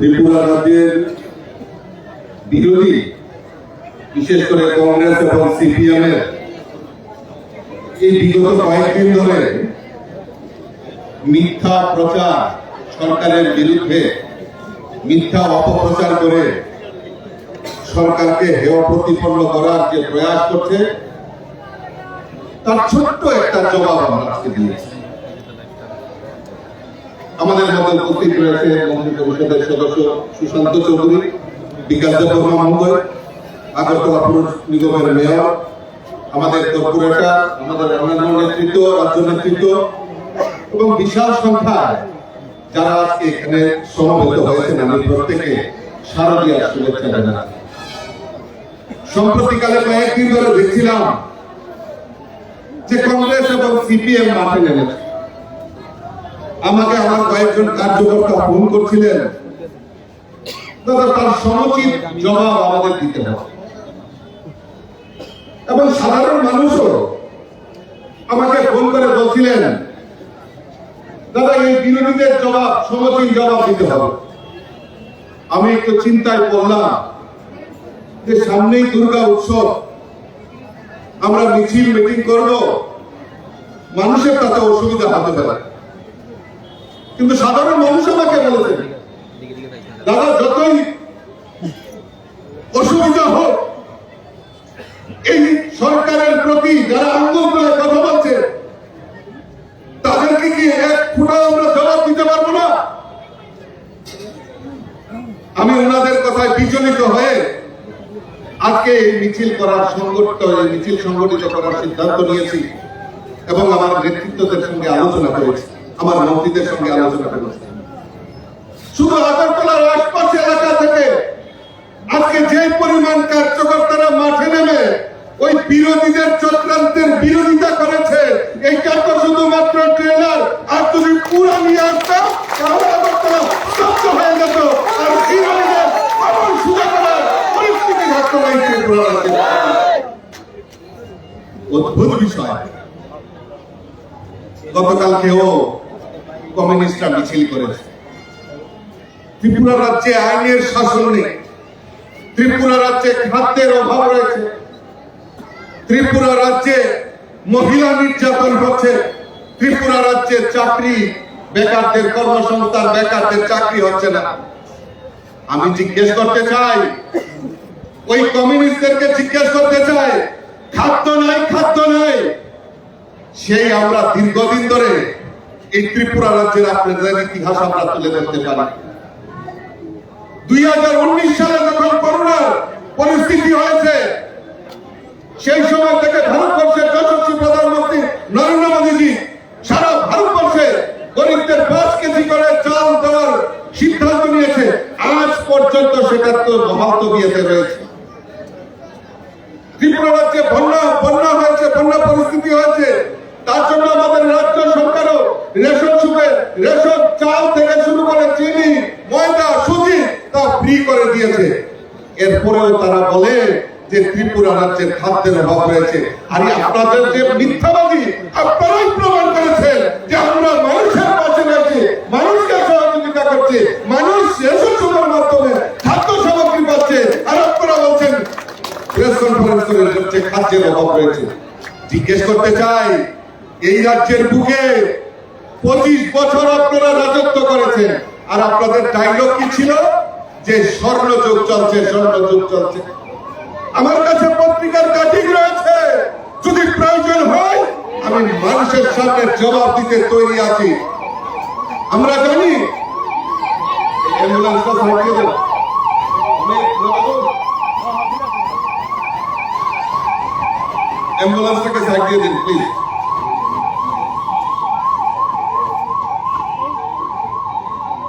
ত্রিপুরা রাজ্যের বিরোধী, বিশেষ করে কংগ্রেস এবং সিপিএম এর এই বিগত কয়েকদিন ধরে মিথ্যা প্রচার সরকারের বিরুদ্ধে মিথ্যা অপপ্রচার করে সরকারকে হেয় প্রতিপন্ন করার যে প্রয়াস করছে, তার ছোট্ট একটা জবাব আমরা আজকে দিয়েছি। আমাদের মধ্যে উপস্থিত রয়েছে মন্ত্রী পরিষদের সদস্য সুশান্ত চৌধুরী, বিকাশ দেববর্মা মহোদয় আগরতলা পুর নিগমের মেয়র, আমাদের কর্পোরেটর, আমাদের অন্যান্য নেতৃত্ব, রাজ্য নেতৃত্ব এবং বিশাল সংখ্যায় যারা আজকে এখানে সমবেত হয়েছেন, আমি প্রত্যেকে শারদীয় শুভেচ্ছা জানাচ্ছি। সম্প্রতিকালে কয়েকদিন ধরে দেখছিলাম যে কংগ্রেস এবং সিপিএম মাঠে নেমেছে। আমাকে আমার কয়েকজন কার্যকর্তা ফোন করছিলেন। দাদা তার সমুচিত জবাব আমাদের দিতে হবে। এবং সাধারণ মানুষও আমাকে ফোন করে বলছিলেন, দাদা, এই বিরোধীদের জবাব, সমুচিত জবাব দিতে হবে। আমি একটু চিন্তায় পড়লাম যে সামনেই দুর্গা উৎসব, আমরা মিছিল, মিটিং করব, মানুষের তাতে অসুবিধা হতে পারে। কিন্তু সাধারণ মানুষ আমাকে বলেছে। দাদা, যতই অসুবিধা হোক, এই সরকারের প্রতি যারা আঙ্গুল করে কথা বলছে, তাদেরকে কি এক ফুটা আমরা জবাব দিতে পারব না? আমি ওনাদের কথায় বিচলিত হয়ে আজকে এই মিছিল করার সংগঠিত মিছিল সংগঠিত করার সিদ্ধান্ত নিয়েছি এবং আমার নেতৃত্বদের সঙ্গে আলোচনা করেছি। আমার মন্ত্রীদের সঙ্গে আলোচনা করেছি শুধু আগরতলার আশপাশ এলাকা থেকে আজকে যে পরিমাণ কার্যকর্তারা মাঠে নেমে ওই বিরোধীদের চক্রান্তের বিরোধিতা করেছে, এইটা তো শুধুমাত্র ট্রেলার। আর যদি পুরা নিয়ে আসতাম, তাহলে আগরতলা স্তব্ধ হয়ে যেত। আর এই অদ্ভুত বিষয়। গতকালকেও কমিউনিস্টরা মিছিল করেছে। ত্রিপুরা রাজ্যে আইনের শাসন নেই। ত্রিপুরা রাজ্যে খাদ্যের অভাব রয়েছে। ত্রিপুরা রাজ্যে মহিলা নির্যাতন হচ্ছে। ত্রিপুরা রাজ্যে চাকরি, বেকারদের কর্মসংস্থান, বেকারদের চাকরি হচ্ছে না। আমি জিজ্ঞেস করতে চাই, ওই কমিউনিস্টদেরকে জিজ্ঞেস করতে চাই, খাদ্য নাই খাদ্য নাই। সেই আমরা দীর্ঘদিন ধরে এই ত্রিপুরা রাজ্যের আপনাদের ইতিহাস আমরা তুলে ধরতে পারি। দুই হাজার উনিশ সালে যখন করোনার পরিস্থিতি হয়েছে, সেই সময় থেকে ভারতবর্ষের যশস্বী প্রধানমন্ত্রী নরেন্দ্র মোদীজি সারা ভারতবর্ষে গরিবদের পাঁচ কেজি করে চাল দেওয়ার সিদ্ধান্ত নিয়েছে আজ পর্যন্ত সেটার তো মহাত্ম বিয়েতে রয়েছে ত্রিপুরা রাজ্যে বন্যা বন্যা হয়েছে বন্যা পরিস্থিতি হয়েছে তার জন্য আমাদের রাজ্য সরকারও রেশন সুপে রেশন চাল থেকে শুরু করে চিনি ময়দা সুজি তা ফ্রি করে দিয়েছে এরপরেও তারা বলে যে খাদ্যের অভাব রয়েছে। আর আপনাদের যে মিথ্যাবাদী আপনারাই প্রমাণ করেছেন যে আমরা মানুষের পাশে রয়েছি মানুষকে সহযোগিতা করছি। মানুষ মাধ্যমে খাদ্য সামগ্রী পাচ্ছে। আর আপনারা বলছেন, প্রেস যে খাদ্যের অভাব রয়েছে। জিজ্ঞেস করতে চাই, এই রাজ্যের বুকে পঁচিশ বছর আপনারা রাজত্ব করেছেন। আর আপনাদের ডায়লগ কি ছিল? যে স্বর্ণযুগ চলছে স্বর্ণযুগ চলছে। আমার কাছে পত্রিকার কাটিং রয়েছে। যদি প্রয়োজন হয়, আমি মানুষের সামনে জবাব দিতে তৈরি আছি। আমরা জানি অ্যাম্বুলেন্সটা দেন অ্যাম্বুলেন্সটাকে দিয়ে দিন প্লিজ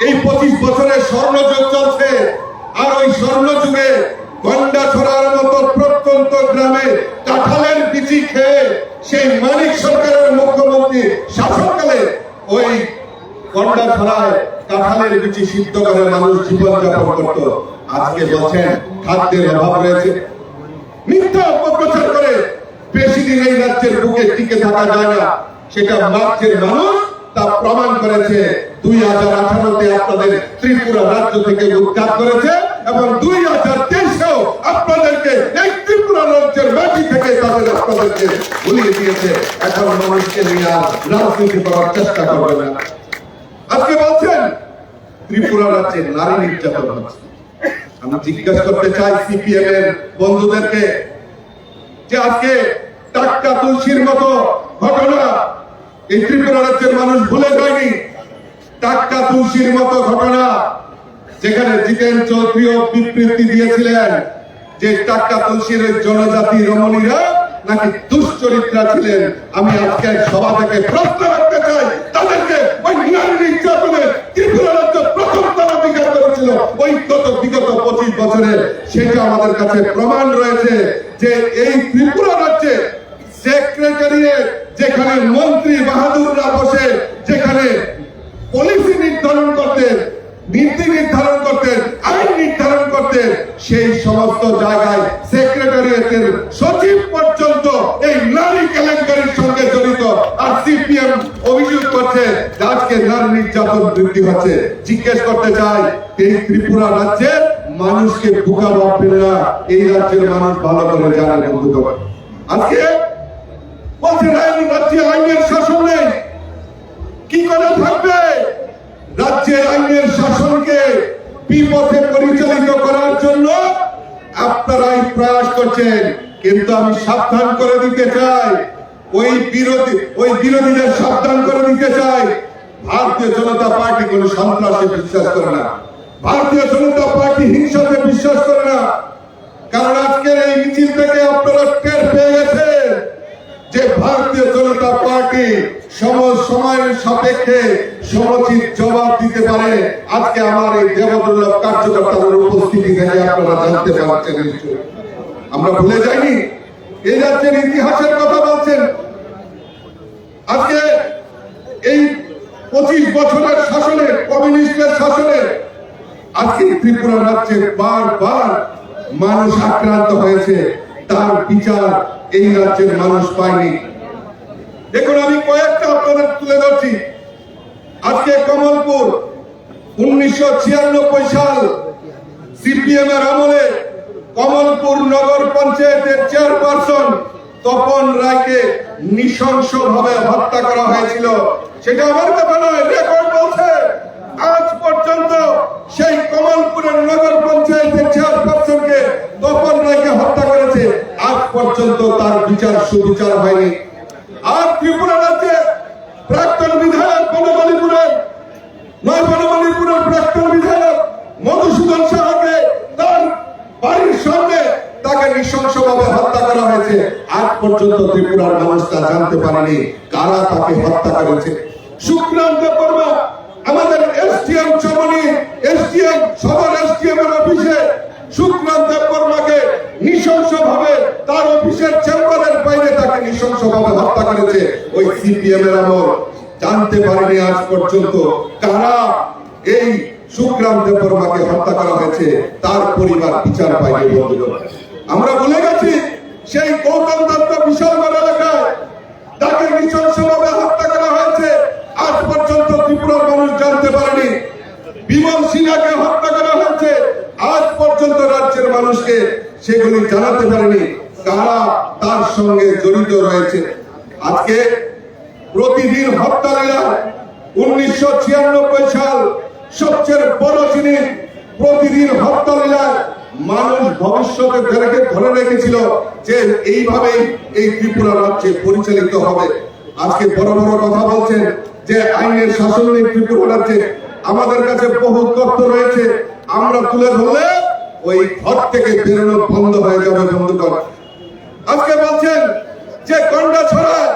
এই পঁচিশ বছরের স্বর্ণযুগ চলছে আর ওই স্বর্ণযুগে গন্ডা ছড়ার মতো প্রত্যন্ত গ্রামে কাঁঠালের বিচি খেয়ে সেই মানিক সরকারের মুখ্যমন্ত্রী শাসনকালে ওই গন্ডা ছড়ায় কাঁঠালের বিচি সিদ্ধ করে মানুষ জীবনযাপন করত। আজকে বলছেন, খাদ্যের অভাব রয়েছে। মিথ্যা অপপ্রচার করে বেশি দিন এই রাজ্যের বুকে টিকে থাকা যায় না। সেটা মানুষ তা প্রমাণ করেছে। দুই হাজার আঠারোতে আপনাদের ত্রিপুরা রাজ্য থেকে করেছে এবং দুই হাজার তেইশেও আপনাদেরকে এই ত্রিপুরা রাজ্যের মাটি থেকে তাদের আপনাদেরকে ভুলিয়ে দিয়েছে। এখন মানুষকে নিয়ে রাজনীতি করার চেষ্টা করবে না। আজকে বলছেন ত্রিপুরা রাজ্যে নারী নির্যাতন হচ্ছে। আমি জিজ্ঞাসা করতে চাই সিপিএম এর বন্ধুদেরকে যে আজকে টাক্কা তুলসীর মতো ঘটনা এই ত্রিপুরা রাজ্যের মানুষ ভুলে যায়নি। টাক্কা তুলসীর মতো ঘটনা যেখানে জিতেন চৌধুরীও বিবৃতি দিয়েছিলেন যে টাক্কা তুলসীর জনজাতি রমণীরা নাকি দুশ্চরিত্রা ছিলেন। আমি আজকে সভা থেকে প্রশ্ন রাখতে চাই তাদেরকে ওই নারী নির্যাতনে ত্রিপুরা রাজ্য করেছিল ওই গত বিগত পঁচিশ বছরে, সেটা আমাদের কাছে প্রমাণ রয়েছে যে এই ত্রিপুরা রাজ্যে সেক্রেটারিয়েট যেখানে মন্ত্রী বাহাদুররা বসে, যেখানে পলিসি নির্ধারণ করতেন, নীতি নির্ধারণ করতেন, আইন নির্ধারণ করতেন, সেই সমস্ত জায়গায় সেক্রেটারিয়েটের সচিব পর্যন্ত এই নারী কেলেঙ্কারির সঙ্গে জড়িত আর সিপিএম অভিযোগ যে আজকে নারী নির্যাতন বৃদ্ধি হচ্ছে। জিজ্ঞেস করতে চাই, এই ত্রিপুরা রাজ্যের মানুষকে বুকা ভাববেন না এই রাজ্যের মানুষ ভালো করে জানে বন্ধুগণ আজকে আইন রাজ্যে আইনের শাসন নেই। কি করে থাকবে? আইনের শাসনকে বিপথে পরিচালিত করার জন্য আপনারাই প্রয়াস করছেন। কিন্তু আমি সাবধান করে দিতে চাই ওই বিরোধী ওই বিরোধীদের সাবধান করে দিতে চাই ভারতীয় জনতা পার্টি কোন সন্ত্রাসে বিশ্বাস করে না। ভারতীয় জনতা পার্টি হিংসাতে বিশ্বাস করে না। কারণ আজকের এই মিছিল থেকে আপনারা যে ভারতীয় জনতা পার্টি সম সময়ের সাপেক্ষে সমচিত জবাব দিতে পারে। আজকে আমার এই দেবদুর্লভ কার্যকর্তাদের উপস্থিতি আপনারা জানতে পারছেন আমরা ভুলে যাইনি? এই রাজ্যের ইতিহাসের কথা বলছেন। আজকে এই পঁচিশ বছরের শাসনে, কমিউনিস্টের শাসনে, আজকে ত্রিপুরা রাজ্যে বারবার মানুষ আক্রান্ত হয়েছে। তার বিচার এই রাজ্যের মানুষ পায়নি। দেখুন, আমি কয়েকটা আপনাদের তুলে ধরছি। আজকে কমলপুর, উনিশশো ছিয়ানব্বই সাল সিপিএম এর আমলে কমলপুর নগর পঞ্চায়েতের চেয়ারপারসন তপন রায়কে নৃশংস ভাবে হত্যা করা হয়েছিল। সেটা আমার কথা নয় রেকর্ড বলছে। আজ পর্যন্ত সেই কমলপুরের নগর পঞ্চায়েতের চেয়ারপারসনকে তপন রায়কে হত্যা করেছে। আজ পর্যন্ত তার বিচার সুবিচার হয়নি। আর ত্রিপুরা রাজ্যে প্রাক্তন বিধায়ক বনমালীপুরের নয় বনমালীপুরের প্রাক্তন বিধায়ক মধুসূদন সাহাকে তার বাড়ির সামনে তাকে নৃশংসভাবে হত্যা করা হয়েছে। আজ পর্যন্ত ত্রিপুরার মানুষ জানতে পারেনি কারা তাকে হত্যা করেছে। সুক্রান্ত বর্মা আমাদের এসডিএম চমনি এসডিএম সদর এসডিএম এর অফিসে সুক্রান্ত বর্মাকে নৃশংসভাবে তার অফিসের চেম্বারের বাইরে তাকে নৃশংসভাবে হত্যা করেছে ওই সিপিএম এর আমল। জানতে পারেনি আজ পর্যন্ত কারা এই সুক্রান্ত বর্মাকে হত্যা করা হয়েছে। তার পরিবার বিচার পায়নি বন্ধুগণ আমরা ভুলে গেছি, সেই গৌতম দত্ত বিশালগড় এলাকায় তাকে নৃশংসভাবে হত্যা করা হয়েছে। আজ পর্যন্ত ত্রিপুরার মানুষ জানতে পারেনি। বিমল সিনহাকে হত্যা করা হয়েছে। আজ পর্যন্ত রাজ্যের মানুষকে সেগুলি জানাতে পারেনি। কারা তার সঙ্গে জড়িত রয়েছে? আজকে প্রতিদিন হত্যা লীলা উনিশশো ছিয়ানব্বই সাল সবচেয়ে বড় জিনিস প্রতিদিন হত্যা লীলায় মানুষ ভবিষ্যতে ধরে ধরে রেখেছিল যে এইভাবেই এই ত্রিপুরা রাজ্যে পরিচালিত হবে। আজকে বড় বড় কথা বলছেন যে আইনের শাসন নেই ত্রিপুরা রাজ্যে আমাদের কাছে বহু তথ্য রয়েছে। আমরা তুলে ধরলে ওই ঘর থেকে বেরোনো বন্ধ হয়ে যাবে বন্ধুগণ। আজকে বলছেন যে গন্ডা ছড়ায়,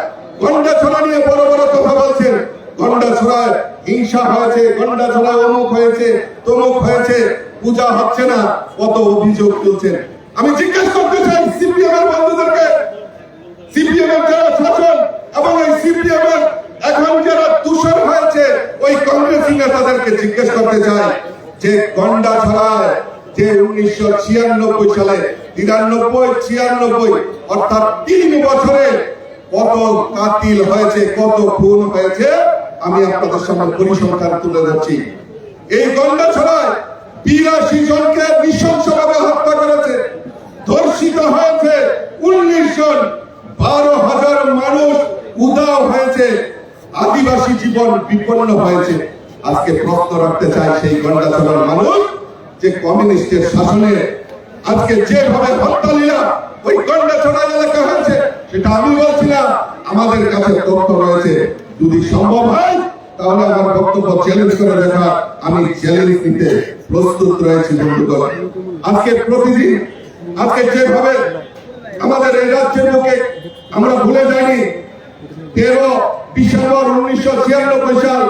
গন্ডা ছড়া নিয়ে বড় বড় কথা বলছেন। গন্ডা ছড়ায় হিংসা হয়েছে, গন্ডা ছড়ায় অমুক হয়েছে, তমুক হয়েছে। পূজা হচ্ছে না, কত অভিযোগ তুলছেন। আমি জিজ্ঞেস করতে চাই সিপিএম এর বন্ধুদেরকে। সিপিএম এর যারা শাসন এবং এই সিপিএম এর এখন যারা দূষণ হয়েছে, ওই কংগ্রেসি নেতাদেরকে জিজ্ঞেস করতে চাই যে গন্ডা ছড়ায় যে উনিশশো ছিয়ানব্বই সালে, তিরানব্বই, ছিয়ানব্বই, অর্থাৎ তিন বছরে কত কাতিল হয়েছে, কত খুন হয়েছে, আমি আপনাদের সামনে পরিসংখ্যান তুলে ধরছি। এই গন্ডা ছড়ায় বিরাশি জনকে নৃশংসভাবে হত্যা করেছে। ধর্ষিত হয়েছে উনিশ জন। বারো হাজার মানুষ উদাও হয়েছে। আদিবাসী জীবন বিপন্ন হয়েছে। আজকে প্রশ্ন রাখতে চাই সেই গন্ডাছড়ার মানুষ যে কমিউনিস্টের শাসনে আজকে যেভাবে হত্যা হত্যালীলা ওই গন্ডাছড়া এলাকা হয়েছে, সেটা আমি বলছি না আমাদের কাছে তথ্য রয়েছে। যদি সম্ভব হয় তাহলে আমার বক্তব্য চ্যালেঞ্জ করে দেখা আমি চ্যালেঞ্জ নিতে প্রস্তুত রয়েছি বন্ধুগণ। আজকে প্রতিদিন, আজকে যেভাবে আমাদের এই রাজ্যের বুকে আমরা ভুলে যাইনি, তেরো ডিসেম্বর উনিশশো ছিয়ানব্বই সাল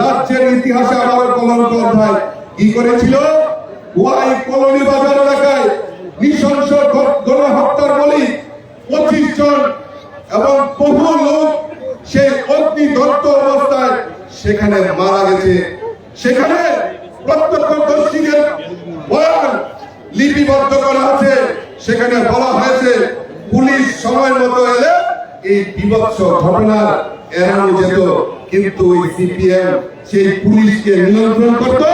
রাজ্যের ইতিহাসে আবার কলঙ্ক অধ্যায়। কি করেছিল? ওয়াই কলোনি বাজার এলাকায় নৃশংস গণহত্যার বলি পঁচিশ জন এবং বহু লোক সেই অগ্নি দত্ত অবস্থায় সেখানে মারা গেছে। সেখানে প্রত্যক্ষদর্শীদের বয়ান লিপিবদ্ধ করা আছে। সেখানে বলা হয়েছে, পুলিশ সময় মতো এলে এই বিভৎস ঘটনা এড়ানো যেত। কিন্তু ওই সিপিএম সেই পুলিশকে নিয়ন্ত্রণ করত।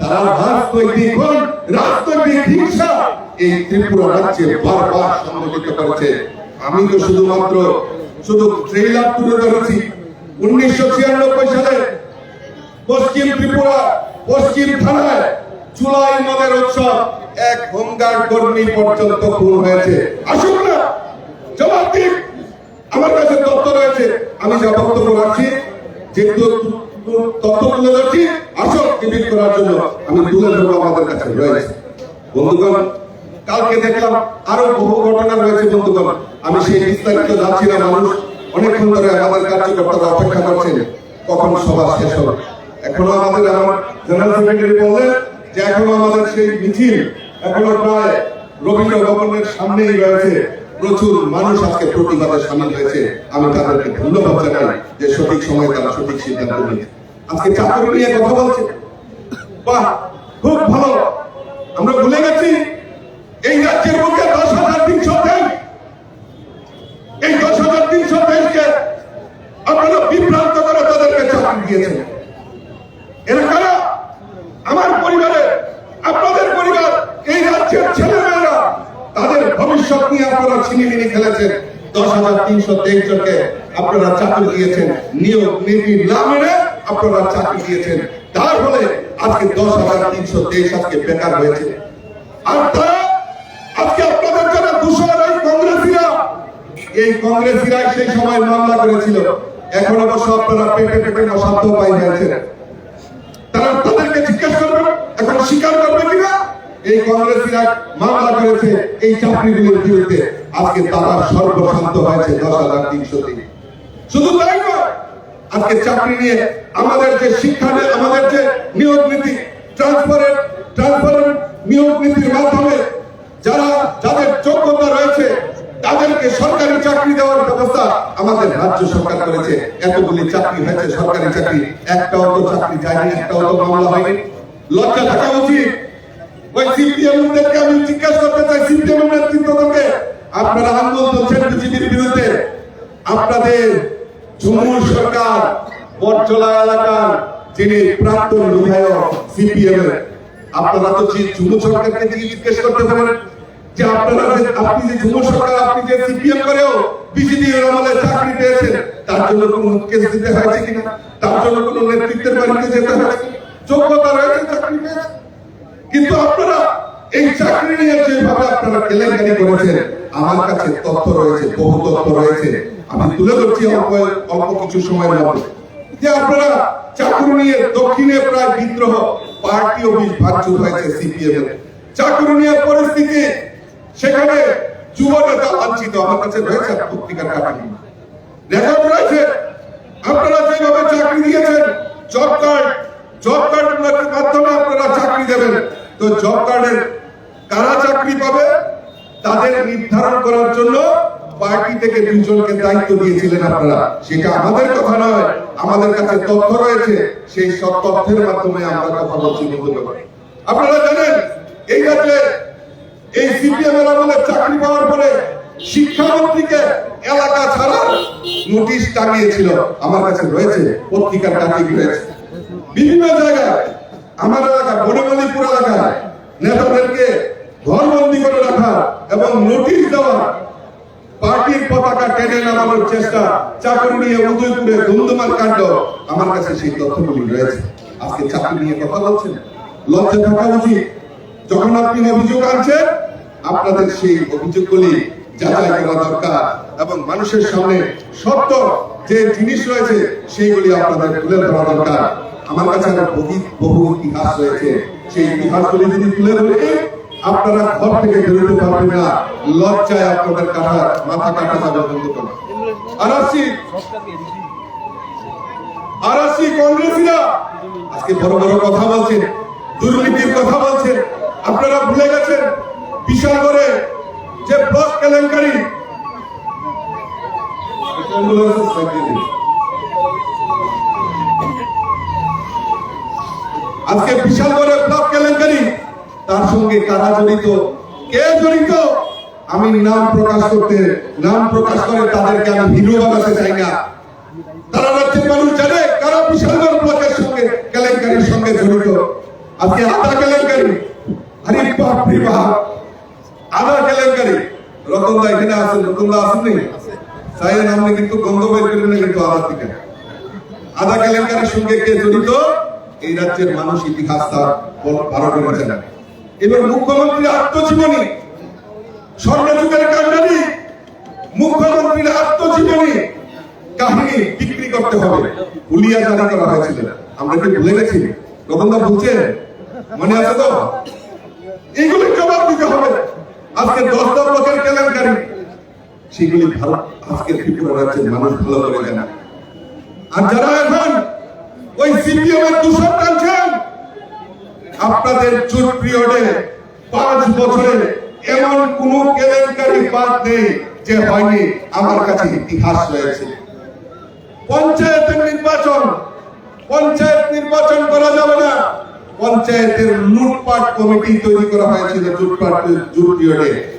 তারা রাজনৈতিক রাজনৈতিক হিংসা এই ত্রিপুরা রাজ্যে বারবার সংগঠিত করেছে। আমি তো শুধুমাত্র শুধু ট্রেইলার তুলে ধরেছি। উনিশশো ছিয়ানব্বই সালে পশ্চিম ত্রিপুরা, পশ্চিম থানায় জুলাই নদের উৎসব এক হোমগার্ড কর্মী পর্যন্ত খুন হয়েছে। আসুন না, জবাব দিন। আমার কাছে তথ্য রয়েছে, আমি যা বক্তব্য রাখছি যেহেতু তথ্য তুলে ধরছি আসো ডিবিট করার জন্য আমি তুলে ধরবো আমাদের কাছে, রয়েছে। বন্ধুগণ, কালকে দেখলাম আরও বহু ঘটনা রয়েছে, বন্ধুগণ। আমি সেই বিস্তারিত যাচ্ছি না, মানুষ অনেকক্ষণ ধরে আমাদের কার্যকর্তারা অপেক্ষা করছেন, কখন সভা শেষ হবে। এখনও আমাদের আমার জেনারেল সেক্রেটারি বললেন যে এখনও আমাদের সেই মিছিল এখনও প্রায় রবীন্দ্র ভবনের সামনেই রয়েছে। প্রচুর মানুষ আজকে প্রতিবাদে সামিল হয়েছে। আমি তাদেরকে ধন্যবাদ জানাই যে সঠিক সময় তারা সঠিক সিদ্ধান্ত নিয়েছে। আজকে চাকরি নিয়ে কথা বলছে। বাহ, খুব ভালো। আমরা ভুলে গেছি এই রাজ্যের বুকে দশ হাজার তিনশো তেইশ এই দশ হাজার তিনশো তেইশকে আপনারা বিভ্রান্ত করে তাদেরকে চাকরি দিয়েছেন এরা কারা আমার পরিবারে আপনাদের পরিবার এই রাজ্যের ছেলেমেয়েরা তাদের ভবিষ্যৎ নিয়ে আপনারা ছিনিমিনি খেলেছেন দশ হাজার তিনশো তেইশ জনকে আপনারা চাকরি দিয়েছেন। নিয়োগ নীতি না মেনে আপনারা চাকরি দিয়েছেন। তার ফলে আজকে দশ হাজার তিনশো তেইশ আজকে বেকার হয়েছে। আর তারা আজকে আপনাদের যারা দূষণ এই কংগ্রেসীরা এই কংগ্রেসীরা সেই সময় মামলা করেছিল। এখন অবশ্য আপনারা পেটে পেটে অসাধ্য পাই যাচ্ছেন। তারা তাদেরকে জিজ্ঞেস করবেন, এখন স্বীকার করবে কিনা? এই কংগ্রেসীরা মামলা করেছে এই চাকরিগুলির বিরুদ্ধে। আজকে তারা সর্বশান্ত হয়েছে দশ হাজার তিনশো তিন শুধু তাই নয়, আজকে চাকরি নিয়ে আমাদের যে শিক্ষা আমাদের যে নিয়োগ নীতি ট্রান্সপারেন্ট ট্রান্সপারেন্ট নিয়োগ নীতির মাধ্যমে যারা যাদের যোগ্যতা রয়েছে, তাদেরকে সরকারি চাকরি দেওয়ার ব্যবস্থা আমাদের রাজ্য সরকার করেছে। এতগুলি চাকরি হয়েছে, সরকারি চাকরি। একটাও তো চাকরি যায়নি, একটাও তো মামলা হয়নি। লজ্জা থাকা উচিত। ওই সিপিএম দেরকে আমি জিজ্ঞাসা করতে চাই, সিপিএম নেতৃত্বকে আপনারা আন্দোলন চলছেন বিজেপির বিরুদ্ধে। আপনাদের ঝুমুর সরকার বটজলা এলাকার যিনি প্রাক্তন বিধায়ক সিপিএম এর আপনারা তো ঝুমুর সরকারকে জিজ্ঞেস করতে পারেন যে আপনারা আপনি যে ঝুমুর সরকার, আপনি যে সিপিএম করেও বিজেপি আমলে চাকরি পেয়েছেন, তার জন্য কোনো কেস দিতে হয়েছে কিনা? তার জন্য কোনো নেতৃত্বের বাড়িতে যেতে হয়েছে যোগ্যতা রয়েছে চাকরি পেয়েছে কিন্তু আপনারা এই চাকরি নিয়ে যেভাবে আপনারা কেলেঙ্কারি করেছেন আমার কাছে তথ্য রয়েছে, বহু তথ্য রয়েছে। আমি তুলে ধরছি অল্প কিছু সময়ের মধ্যে। যে আপনারা চাকরি নিয়ে দক্ষিণে প্রায় বিদ্রোহ, পার্টি অফিস ভাঙচুর হয়েছে সিপিএম এর। চাকরি নিয়ে পরিস্থিতি, সেখানে যুব নেতা লাঞ্ছিত। আমার কাছে রয়েছে পত্রিকার কাহিনী রেকর্ড রয়েছে আপনারা যেভাবে চাকরি দিয়েছেন জব কার্ড জব কার্ডের মাধ্যমে আপনারা চাকরি দেবেন। তো জব কার্ডের কারা চাকরি পাবে? তাদের নির্ধারণ করার জন্য পার্টি থেকে দুজনকে দায়িত্ব দিয়েছিলেন আপনারা। সেটা আমাদের কথা নয়, আমাদের কাছে তথ্য রয়েছে। সেই সব তথ্যের মাধ্যমে আমরা কথা বলছি আপনারা জানেন, এই রাজ্যে এই সিপিএম এর আমলে চাকরি পাওয়ার পরে শিক্ষামন্ত্রীকে এলাকা ছাড়ার নোটিশ টাঙিয়েছিল। আমার কাছে রয়েছে, পত্রিকার কাটিং রয়েছে। বিভিন্ন জায়গায়, আমার এলাকা, বনমালীপুর এলাকায়, নেতাদেরকে ঘরবন্দি করে রাখা এবং নোটিশ দেওয়া। পার্টির পতাকা টেনে নামানোর চেষ্টা, চাকরি নিয়ে উদয়পুরে ধুমধুমার কাণ্ড। আমার কাছে সেই তথ্যগুলি রয়েছে। আজকে চাকরি নিয়ে কথা বলছেন। লজ্জা থাকা উচিত। যখন আপনি অভিযোগ আনছেন, আপনাদের সেই অভিযোগগুলি যাচাই করা দরকার এবং মানুষের সামনে সত্য যে জিনিস রয়েছে, সেইগুলি আপনাদের তুলে ধরা দরকার। আমার কাছে বহু বহু ইতিহাস রয়েছে। সেই ইতিহাসগুলি যদি তুলে ধরে আপনারা ঘর থেকে বেরোতে পারবেন না। লজ্জায় আপনাদের কাটা মাথা কাটা যাবে বন্ধুগণ আর আসছি। আর আসছি কংগ্রেসীরা। আজকে বড় বড় কথা বলছেন, দুর্নীতির কথা বলছেন। আপনারা ভুলে গেছেন বিশাল যে ব্লক কেলেঙ্কারি আজকে ব্লক তার সঙ্গে কারা জড়িত। কে জড়িত? আমি নাম প্রকাশ করতে, নাম প্রকাশ করে তাদেরকে আমি হিরো বানাতে চাই না। তারা রাজ্যের মানুষ জানে কারা বিশালগড় ব্লকের সঙ্গে, কেলেঙ্কারির সঙ্গে জড়িত। আজকে আধা কেলেঙ্কারি। আরে বাপ রে বাপ। আধা কেলেঙ্কারি। রতনদা এখানে আছেন? রতনদা আছেন নি সাইয়ের নামে কিন্তু গন্ধ বের করেন কিন্তু আধার থেকে আধা কেলেঙ্কারির সঙ্গে কে জড়িত? এই রাজ্যের মানুষ ইতিহাস তার ভালো করে জানে। এবার মুখ্যমন্ত্রী আত্মজীবনী। স্বর্ণযুগের কান্ডারি, মুখ্যমন্ত্রীর আত্মজীবনী। কাহিনী বিক্রি করতে হবে। হুলিয়া জারি করা হয়েছিল। আমরা কি ভুলে গেছি? রতনদা বলছেন মনে আছে তো? এইগুলি জবাব দিতে হবে। আজকে দশ দশ লোকের কেলেঙ্কারি। সেগুলি ভালো আজকে ত্রিপুরা রাজ্যের মানুষ ভালো করে জানে। আর যারা এখন ওই সিপিএম এর দূষণ টানছেন আপনাদের জুট পিরিয়ডে পাঁচ বছরে এমন কোন কেলেঙ্কারি বাদ নেই যে হয়নি আমার কাছে ইতিহাস রয়েছে। পঞ্চায়েতের নির্বাচন, পঞ্চায়েত নির্বাচন করা যাবে না। পঞ্চায়েতের লুটপাট কমিটি তৈরি করা হয়েছিল লুটপাট জুট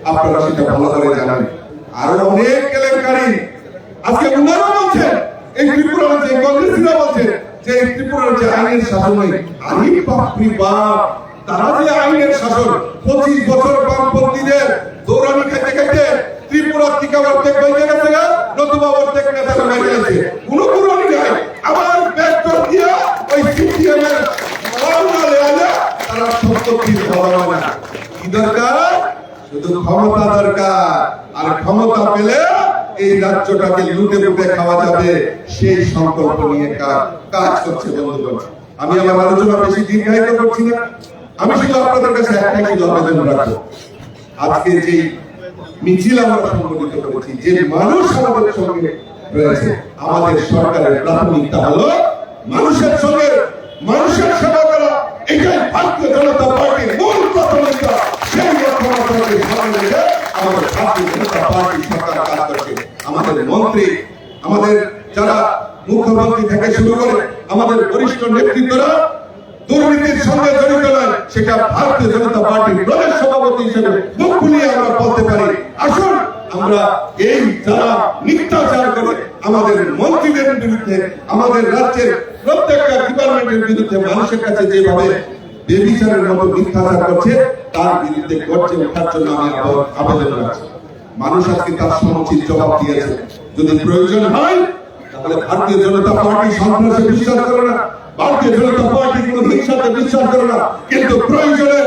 আপনারা সেটা ভালো করে জানেন। আরও অনেক কেলেঙ্কারি। আজকে উনারা বলছেন, এই ত্রিপুরা যে কংগ্রেসীরা বলছে যে ত্রিপুরার যে আইনের শাসন আরে বাপরি বাপ। তারা যে আইনের শাসন, পঁচিশ বছর বামপন্থীদের দৌড়ানি খেতে খেতে ত্রিপুরা থেকে অর্ধেক বাইরে গেছে নতুবা অর্ধেক বাইরে গেছে। কোনো পুরনি নাই। আবার দিয়া ওই সিপিএম তারা কি হওয়া না। কি দরকার? শুধু ক্ষমতা দরকার। আর ক্ষমতা পেলে এই রাজ্যটাকে লুটে লুটে খাওয়া যাবে, সেই সংকল্প নিয়ে কাজ করছে বন্ধুগণ। আমি আমার আলোচনা বেশি দীর্ঘায়িত করছি না। আমি শুধু আপনাদের কাছে একটাই শুধু আবেদন রাখব। আজকে যে মিছিল আমরা সংগঠিত করেছি, যে মানুষ আমাদের সঙ্গে রয়েছে, আমাদের সরকারের প্রাথমিকতা হলো মানুষের সঙ্গে মানুষের সেবা করা। এটাই ভারতীয় জনতা পার্টির মূল প্রাথমিকতা। সেই সামনে আমাদের ভারতীয় জনতা পার্টি সরকার কাজ করছে। আমাদের মন্ত্রী, আমাদের যারা মুখ্যমন্ত্রী থেকে শুরু করে আমাদের বরিষ্ঠ নেতৃত্বরা দুর্নীতির সঙ্গে জড়িত নয়, সেটা ভারতীয় জনতা পার্টির প্রদেশ সভাপতি হিসেবে মুখ খুলিয়ে আমরা বলতে পারি। আসুন, আমরা এই যারা মিথ্যাচার করে আমাদের মন্ত্রীদের বিরুদ্ধে, আমাদের রাজ্যের প্রত্যেকটা ডিপার্টমেন্টের বিরুদ্ধে মানুষের কাছে যেভাবে বেবিচারের মতো মিথ্যাচার করছে, তার বিরুদ্ধে গর্জে ওঠার জন্য আমি আবেদন রাখছি মানুষ আজকে তার সমুচিত জবাব দিয়েছে। যদি প্রয়োজন হয়, তাহলে ভারতীয় জনতা পার্টি সন্ত্রাসে বিশ্বাস করে না, ভারতীয় জনতা পার্টি কোনো হিংসাতে বিশ্বাস করে না। কিন্তু প্রয়োজনে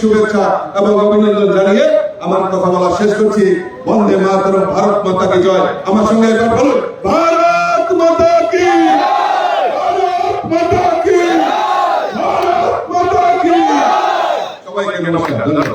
শুভেচ্ছা এবং অভিনন্দন জানিয়ে আমার কথা বলা শেষ করছি। বন্দে মাতরম, ভারত মাতা কি জয়? আমার সঙ্গে একবার বলুন, ভারত মাতা কি সবাইকে নমস্কার